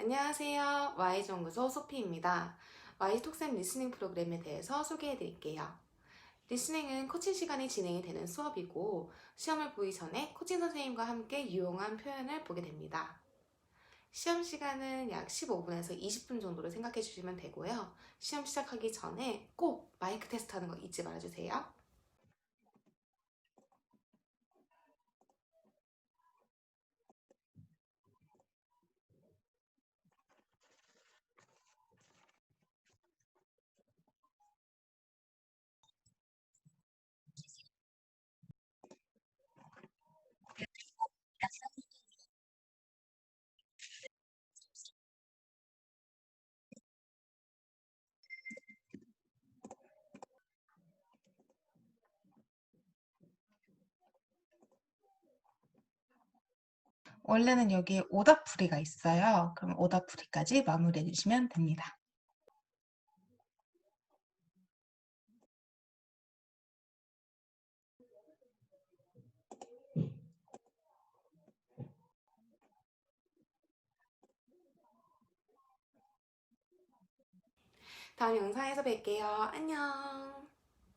안녕하세요. Y정구소 소피입니다. Y톡쌤 리스닝 프로그램에 대해서 소개해 드릴게요. 리스닝은 코칭 시간이 진행이 되는 수업이고 시험을 보기 전에 코칭 선생님과 함께 유용한 표현을 보게 됩니다. 시험 시간은 약 15분에서 20분 정도로 생각해 주시면 되고요. 시험 시작하기 전에 꼭 마이크 테스트 하는 거 잊지 말아주세요. 원래는 여기에 오답풀이가 있어요. 그럼 오답풀이까지 마무리해 주시면 됩니다. 다음 영상에서 뵐게요. 안녕.